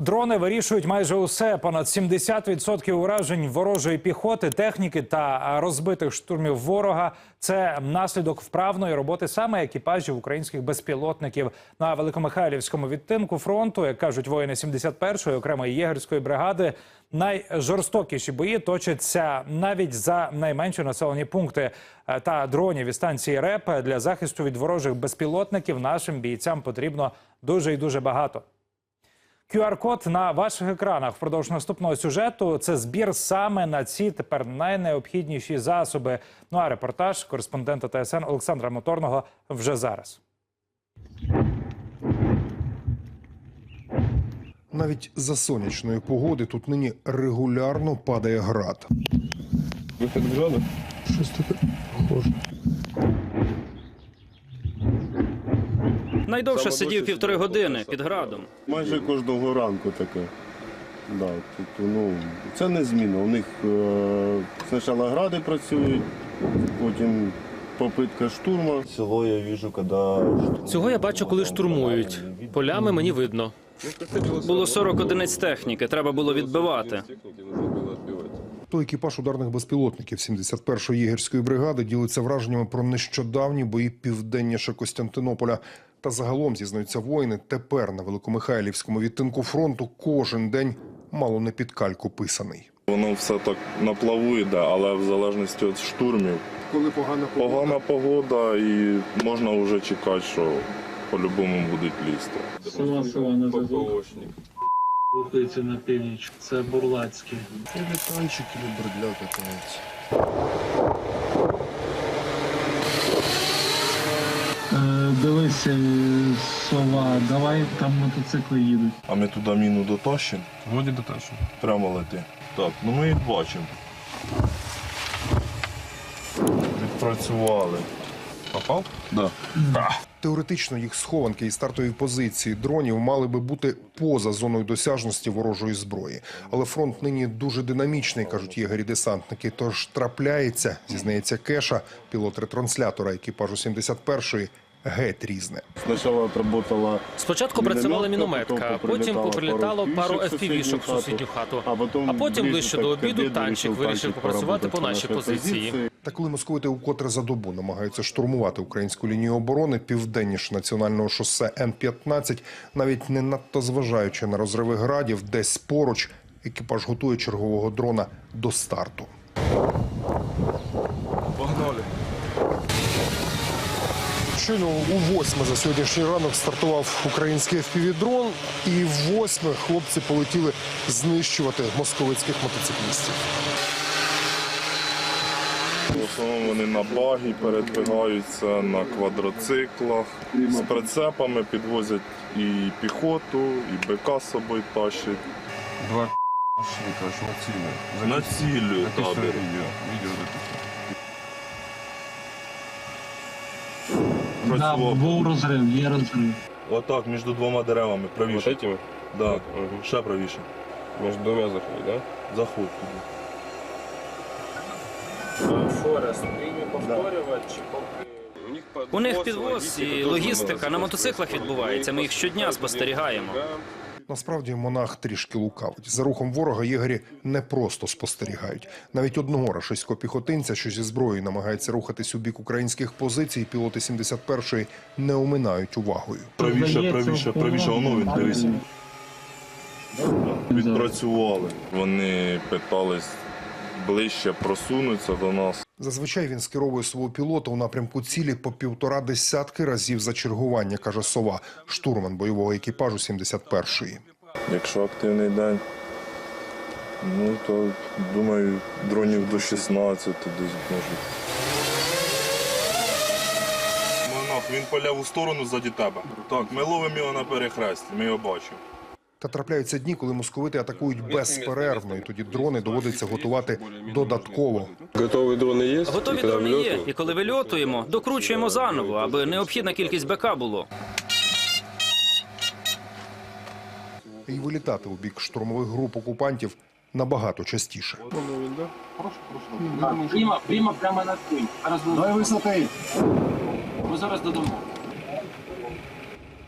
Дрони вирішують майже усе. Понад 70% уражень ворожої піхоти, техніки та розбитих штурмів ворога. Це наслідок вправної роботи саме екіпажів українських безпілотників на великомихайлівському відтинку фронту, як кажуть воїни 71-ї окремої єгерської бригади. Найжорстокіші бої точаться навіть за найменші населені пункти Е, та дронів і станції РЕП для захисту від ворожих безпілотників. Нашим бійцям потрібно дуже і дуже багато. QR-код на ваших екранах впродовж наступного сюжету це збір саме на ці тепер найнеобхідніші засоби. Ну а репортаж кореспондента ТСН Олександра Моторного вже зараз. Навіть за сонячної погоди тут нині регулярно падає град. Вихід в? Щось таке похоже. Найдовше сидів півтори години під градом. Майже кожного ранку таке. Да, тобто, ну, це не зміна. У них е, спочатку гради працюють, потім попитка штурму. Село я бачу, коли Цього я бачу, коли штурмують. Полями мені видно. Було 40 одиниць техніки, треба було відбивати. То екіпаж ударних безпілотників 71-ї єгерської бригади ділиться враженнями про нещодавні бої південніше Костянтинополя. Та загалом зізнаються воїни. Тепер на великомихайлівському відтинку фронту кожен день мало не під кальку писаний. Воно все так на плаву йде, але в залежності від штурмів. Коли погана Погана погода і можна вже чекати, що по-любому будуть лізти. На зв'язок. Рухається на північ. Це Бурлацький. Танчики бредля катаються. Е, дивись, е, сова, давай там мотоцикли їдуть. А ми туди міну дотащимо, Вроді до теж. прямо лети. Так, ну ми їх бачимо. Відпрацювали. Попав? Да. Теоретично їх схованки і стартові позиції дронів мали би бути поза зоною досяжності ворожої зброї. Але фронт нині дуже динамічний, кажуть єгері-десантники. Тож трапляється, зізнається Кеша, пілот ретранслятора екіпажу 71-ї, геть різне. Спочатку працювала Спочатку працювала мінометка, потім поприлітало пару FPV-шок в сусідню хату. А потім ближче до обіду танчик вирішив попрацювати по нашій позиції. Та коли московити укотре за добу намагаються штурмувати українську лінію оборони південніше національного шосе Н-15, навіть не надто зважаючи на розриви градів, десь поруч екіпаж готує чергового дрона до старту. Погнали. Щойно у восьме за сьогоднішній ранок стартував український FPV-дрон, і в восьме хлопці полетіли знищувати московицьких мотоциклістів. В основному вони на багі передвигаються на квадроциклах. З прицепами підвозять і піхоту, і БК з собою тащать. Два швидко, що на цілі. Табір. Да, був розрив, є розрив. Отак, між двома деревами, Вот правіше. этими? Да. Ще правіше. Между двумя заходи, да? Заход туди. Форест, лінію повторювати чи поки. У них, підвоз і логістика на мотоциклах відбувається. Ми їх щодня спостерігаємо. Насправді монах трішки лукавить. За рухом ворога єгері не просто спостерігають. Навіть одного рашистського піхотинця, що зі зброєю намагається рухатись у бік українських позицій, пілоти 71-ї не оминають увагою. Правіше, правіше, правіше. Воно він дивись. Відпрацювали. Вони питались ближче просунутися до нас. Зазвичай він скеровує свого пілота у напрямку цілі по півтора десятки разів за чергування, каже сова, штурман бойового екіпажу 71-ї. Якщо активний день, ну то думаю, дронів до 16 десь можуть. Він по ліву сторону ззаді тебе. Так, ми ловимо його на перехресті, ми його бачимо. Та трапляються дні, коли московити атакують безперервно, і тоді дрони доводиться готувати додатково. Готові дрони є? Готові дрони є, і коли вильотуємо, докручуємо заново, аби необхідна кількість БК було. І вилітати у бік штурмових груп окупантів набагато частіше. Прямо, прямо прямо над тим. Дай висоти. Ми зараз додому.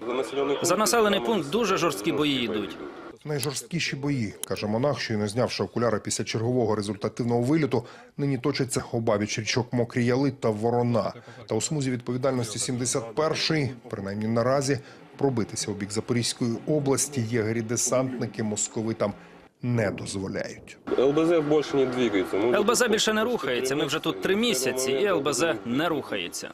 За населений пункт За населений пункт дуже жорсткі бої йдуть. Найжорсткіші бої, каже монах, що й не знявши окуляри після чергового результативного виліту, нині точаться обабіч річок Мокрі Яли та Ворона. Та у смузі відповідальності 71-й, принаймні наразі, пробитися у бік Запорізької області єгері-десантники московитам не дозволяють. ЛБЗ больше не двигается. Мы ЛБЗ більше не рухається. Ми вже тут три місяці, і ЛБЗ не рухається.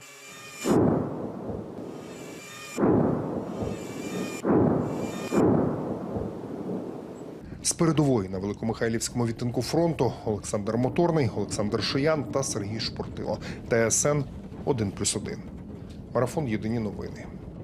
З передової на Великомихайлівському відтинку фронту Олександр Моторний, Олександр Шиян та Сергій Шпортило. ТСН 1+,1. Марафон Єдині новини.